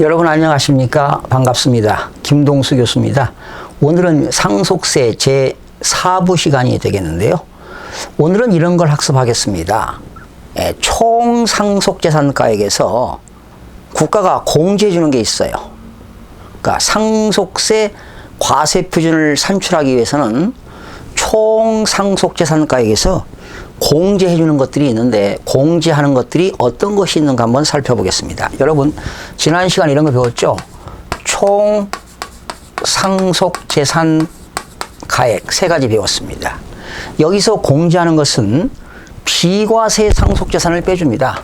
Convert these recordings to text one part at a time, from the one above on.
여러분 안녕하십니까? 반갑습니다. 김동수 교수입니다. 오늘은 상속세 제 4부 시간이 되겠는데요. 오늘은 이런 걸 학습하겠습니다. 예, 총 상속재산가액에서 국가가 공제해 주는 게 있어요. 그러니까 상속세 과세 표준을 산출하기 위해서는 총 상속재산가액에서 공제해 주는 것들이 있는데 공제하는 것들이 어떤 것이 있는가 한번 살펴보겠습니다. 여러분 지난 시간 이런 거 배웠죠? 총 상속 재산 가액 세 가지 배웠습니다. 여기서 공제하는 것은 비과세 상속 재산을 빼줍니다.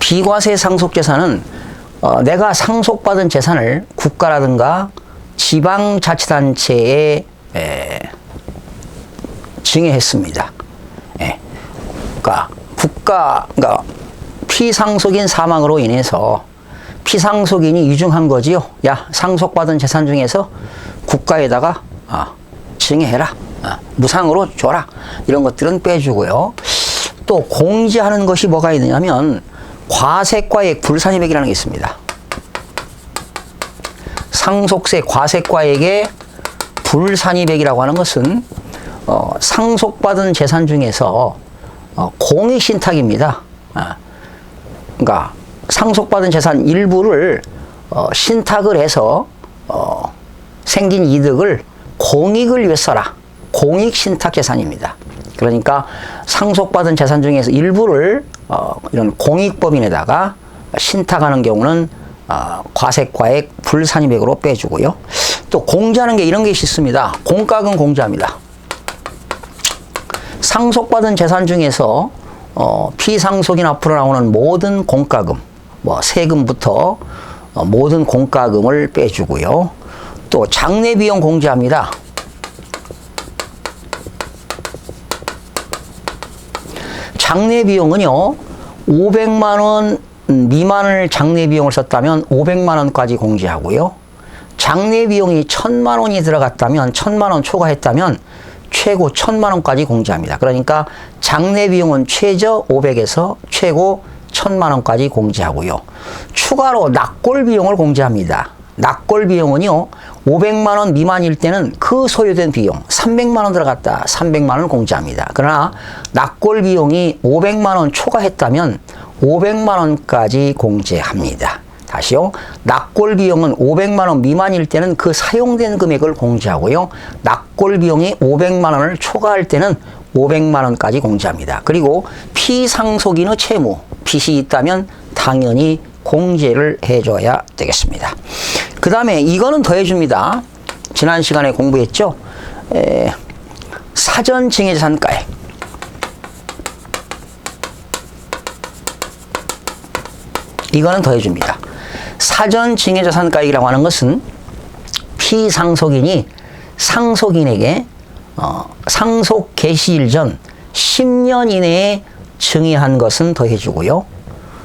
비과세 상속 재산은 어, 내가 상속받은 재산을 국가라든가 지방자치단체에 에, 증여했습니다. 예. 그러니까 국가, 그러니까 피상속인 사망으로 인해서 피상속인이 유증한 거지요. 야, 상속받은 재산 중에서 국가에다가 아, 증여해라. 아, 무상으로 줘라. 이런 것들은 빼주고요. 또 공제하는 것이 뭐가 있느냐면 과세과액 불산입액이라는 게 있습니다. 상속세 과세과액의 불산입액이라고 하는 것은 어, 상속받은 재산 중에서 어, 공익신탁입니다. 아, 그러니까 상속받은 재산 일부를 어, 신탁을 해서 어, 생긴 이득을 공익을 위해 써라. 공익신탁 재산입니다. 그러니까 상속받은 재산 중에서 일부를 어, 이런 공익법인에다가 신탁하는 경우는 어, 과세 과액 불산입액으로 빼주고요. 또 공제하는 게 이런 게 있습니다. 공과금 공제합니다. 상속받은 재산 중에서 어, 피상속인 앞으로 나오는 모든 공과금, 뭐 세금부터 어, 모든 공과금을 빼주고요. 또 장례 비용 공제합니다. 장례 비용은요, 500만 원 미만을 장례 비용을 썼다면 500만 원까지 공제하고요. 장례 비용이 1000만 원이 들어갔다면 1000만 원 초과했다면 최고 1000만 원까지 공제합니다. 그러니까 장례 비용은 최저 500에서 최고 1000만 원까지 공제하고요. 추가로 납골 비용을 공제합니다. 납골 비용은요. 500만 원 미만일 때는 그 소요된 비용 300만 원 들어갔다. 300만 원을 공제합니다. 그러나 납골 비용이 500만 원 초과했다면 500만 원까지 공제합니다. 다시요. 납골 비용은 500만 원 미만일 때는 그 사용된 금액을 공제하고요. 납골 비용이 500만 원을 초과할 때는 500만 원까지 공제합니다. 그리고 피상속인의 채무, 빚이 있다면 당연히 공제를 해줘야 되겠습니다. 그 다음에 이거는 더해줍니다. 지난 시간에 공부했죠? 에, 사전 증여재산가액. 이거는 더해줍니다. 사전 증여재산가액이라고 하는 것은 피상속인이 상속인에게 어, 상속 개시일 전 10년 이내에 증여한 것은 더해주고요.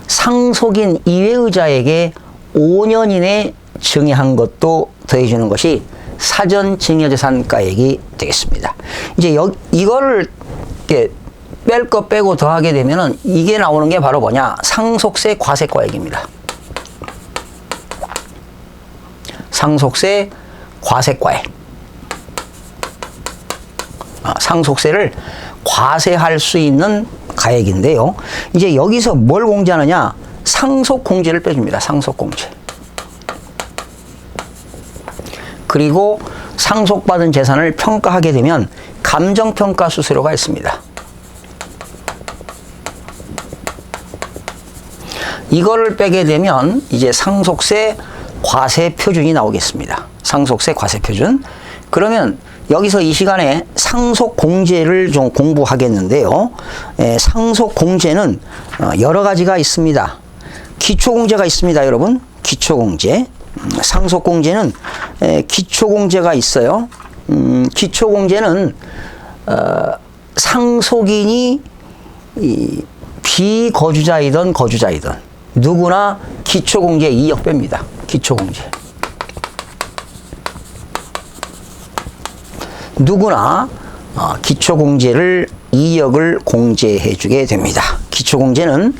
상속인 이외의자에게 5년 이내 증여한 것도 더해주는 것이 사전 증여재산가액이 되겠습니다. 이제 여, 이거를 뺄거 빼고 더하게 되면은 이게 나오는 게 바로 뭐냐? 상속세 과세과액입니다. 상속세 과세과액. 아, 상속세를 과세할 수 있는 가액인데요. 이제 여기서 뭘 공제하느냐? 상속 공제를 빼줍니다. 상속 공제. 그리고 상속받은 재산을 평가하게 되면 감정평가 수수료가 있습니다. 이거를 빼게 되면 이제 상속세 과세 표준이 나오겠습니다. 상속세 과세 표준. 그러면 여기서 이 시간에 상속 공제를 좀 공부하겠는데요. 에, 상속 공제는 어, 여러 가지가 있습니다. 기초 공제가 있습니다, 여러분. 기초 공제. 음, 상속 공제는 에, 기초 공제가 있어요. 음, 기초 공제는 어, 상속인이 이, 비거주자이든 거주자이든 누구나 기초공제 2억 뺍니다. 기초공제. 누구나 어, 기초공제를 2억을 공제해 주게 됩니다. 기초공제는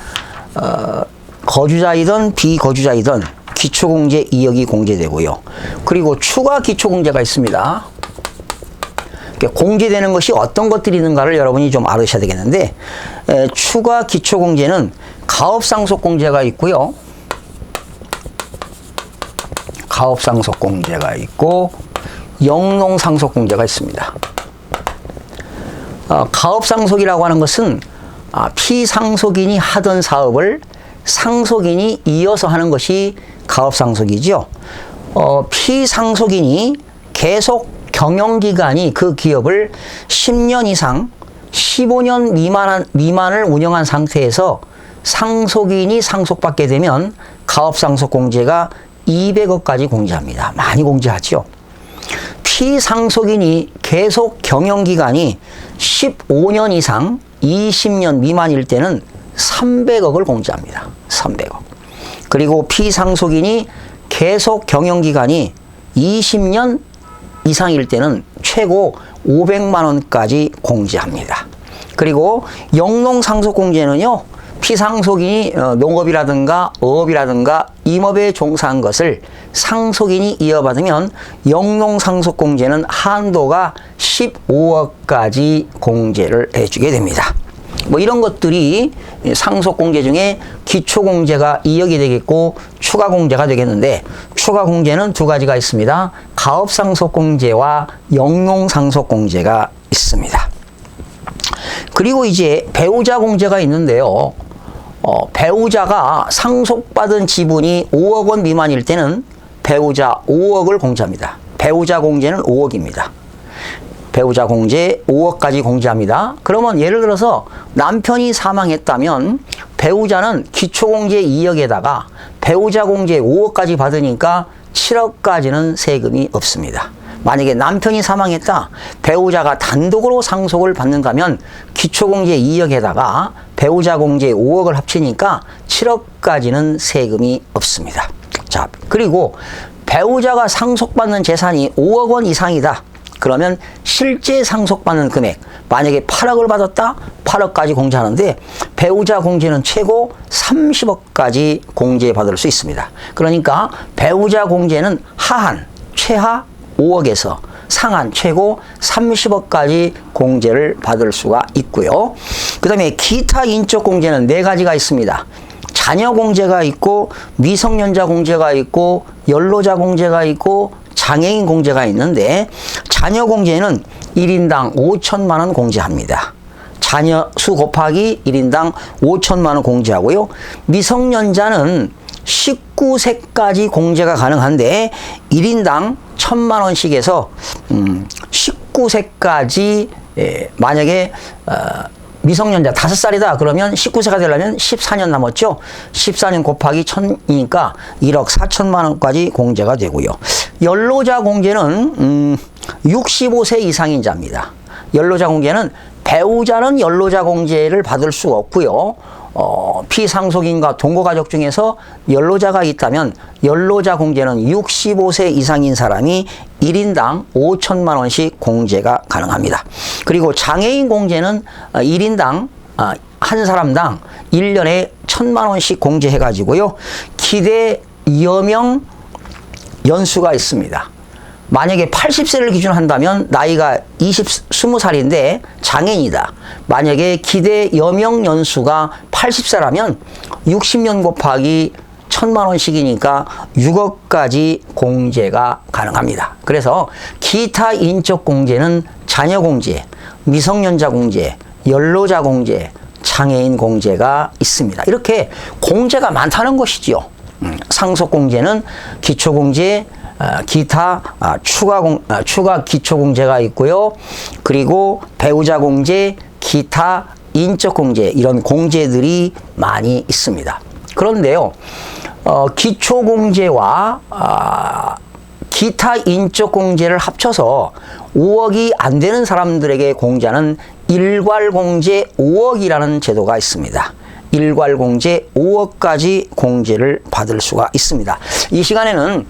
어, 거주자이든 비거주자이든 기초공제 2억이 공제되고요. 그리고 추가 기초공제가 있습니다. 공제되는 것이 어떤 것들이 있는가를 여러분이 좀 알으셔야 되겠는데 에, 추가 기초공제는 가업상속공제가 있고요. 가업상속공제가 있고 영농상속공제가 있습니다. 어, 가업상속이라고 하는 것은 아, 피상속인이 하던 사업을 상속인이 이어서 하는 것이 가업상속이죠. 어, 피상속인이 계속 경영기간이 그 기업을 10년 이상 15년 미만 미만을 운영한 상태에서 상속인이 상속받게 되면 가업상속공제가 200억까지 공제합니다. 많이 공제하죠. 피상속인이 계속 경영기간이 15년 이상 20년 미만일 때는 300억을 공제합니다. 300억. 그리고 피상속인이 계속 경영기간이 20년 이상일 때는 최고 500만 원까지 공제합니다. 그리고 영농상속공제는요. 피상속인이 어, 농업이라든가 어업이라든가 임업에 종사한 것을 상속인이 이어받으면 영농상속공제는 한도가 15억까지 공제를 해주게 됩니다. 뭐 이런 것들이 상속공제 중에 기초공제가 2억이 되겠고 추가공제가 되겠는데 추가공제는 두 가지가 있습니다. 가업상속공제와 영농상속공제가 있습니다. 그리고 이제 배우자 공제가 있는데요. 어, 배우자가 상속받은 지분이 5억 원 미만일 때는 배우자 5억을 공제합니다. 배우자 공제는 5억입니다. 배우자 공제 5억까지 공제합니다. 그러면 예를 들어서 남편이 사망했다면 배우자는 기초공제 2억에다가 배우자 공제 5억까지 받으니까 7억까지는 세금이 없습니다. 만약에 남편이 사망했다, 배우자가 단독으로 상속을 받는다면 기초공제 2억에다가 배우자 공제 5억을 합치니까 7억까지는 세금이 없습니다. 자, 그리고 배우자가 상속받는 재산이 5억 원 이상이다. 그러면 실제 상속받는 금액 만약에 8억을 받았다 8억까지 공제하는데 배우자 공제는 최고 30억까지 공제받을 수 있습니다. 그러니까 배우자 공제는 하한 최하 5억에서 상한 최고 30억까지 공제를 받을 수가 있고요. 그 다음에 기타 인적 공제는 네 가지가 있습니다. 자녀 공제가 있고 미성년자 공제가 있고 연로자 공제가 있고 장애인 공제가 있는데 자녀 공제는 1인당 5천만 원 공제합니다. 자녀 수 곱하기 1인당 5천만 원 공제하고요. 미성년자는 19세까지 공제가 가능한데 1인당 1천만 원씩에서 음 19세까지 예, 만약에 어, 미성년자 5살이다 그러면 19세가 되려면 14년 남았죠. 14년 곱하기 1000이니까 1억 4천만 원까지 공제가 되고요. 연로자 공제는 음 65세 이상인 자입니다. 연로자 공제는 배우자는 연로자 공제를 받을 수 없고요. 어, 피상속인과 동거가족 중에서 연로자가 있다면 연로자 공제는 65세 이상인 사람이 1인당 5천만 원씩 공제가 가능합니다. 그리고 장애인 공제는 1인당 아, 한 사람당 1년에 1천만 원씩 공제해 가지고요. 기대 여명 연수가 있습니다. 만약에 80세를 기준 한다면 나이가 20, 20살인데 장애인이다. 만약에 기대 여명 연수가 80세라면 60년 곱하기 천만 원씩이니까 6억까지 공제가 가능합니다. 그래서 기타 인적 공제는 자녀 공제, 미성년자 공제, 연로자 공제, 장애인 공제가 있습니다. 이렇게 공제가 많다는 것이지요. 음, 상속 공제는 기초 공제, 어, 기타 아, 추가 공 아, 추가 기초 공제가 있고요. 그리고 배우자 공제, 기타 인적 공제 이런 공제들이 많이 있습니다. 그런데요, 어, 기초 공제와 아, 기타 인적 공제를 합쳐서 5억이 안 되는 사람들에게 공제하는 일괄 공제 5억이라는 제도가 있습니다. 일괄 공제 5억까지 공제를 받을 수가 있습니다. 이 시간에는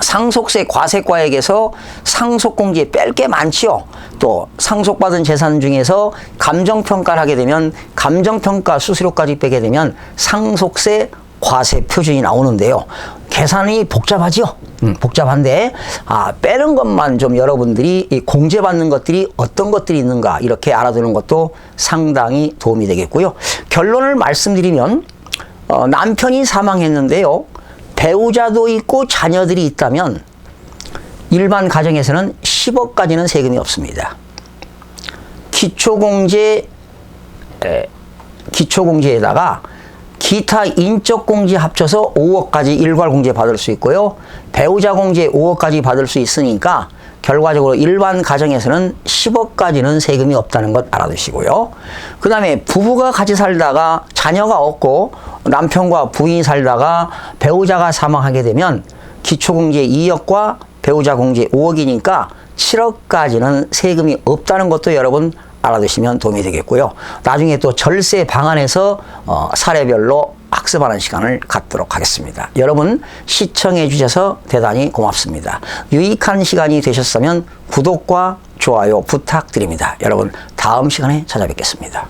상속세 과세과액에서 상속공제에 뺄게 많지요. 또 상속받은 재산 중에서 감정평가를 하게 되면 감정평가 수수료까지 빼게 되면 상속세 과세 표준이 나오는데요. 계산이 복잡하죠. 음, 복잡한데 아 빼는 것만 좀 여러분들이 이 공제받는 것들이 어떤 것들이 있는가 이렇게 알아두는 것도 상당히 도움이 되겠고요. 결론을 말씀드리면 어, 남편이 사망했는데요. 배우자도 있고 자녀들이 있다면 일반 가정에서는 10억까지는 세금이 없습니다. 기초공제 에, 기초공제에다가 기타 인적 공제 합쳐서 5억까지 일괄 공제 받을 수 있고요. 배우자 공제 5억까지 받을 수 있으니까 결과적으로 일반 가정에서는 10억까지는 세금이 없다는 것 알아두시고요. 그 다음에 부부가 같이 살다가 자녀가 없고 남편과 부인이 살다가 배우자가 사망하게 되면 기초공제 2억과 배우자 공제 5억이니까 7억까지는 세금이 없다는 것도 여러분 알아두시면 도움이 되겠고요. 나중에 또 절세 방안에서 어, 사례별로 학습하는 시간을 갖도록 하겠습니다. 여러분 시청해 주셔서 대단히 고맙습니다. 유익한 시간이 되셨다면 구독과 좋아요 부탁드립니다. 여러분 다음 시간에 찾아뵙겠습니다.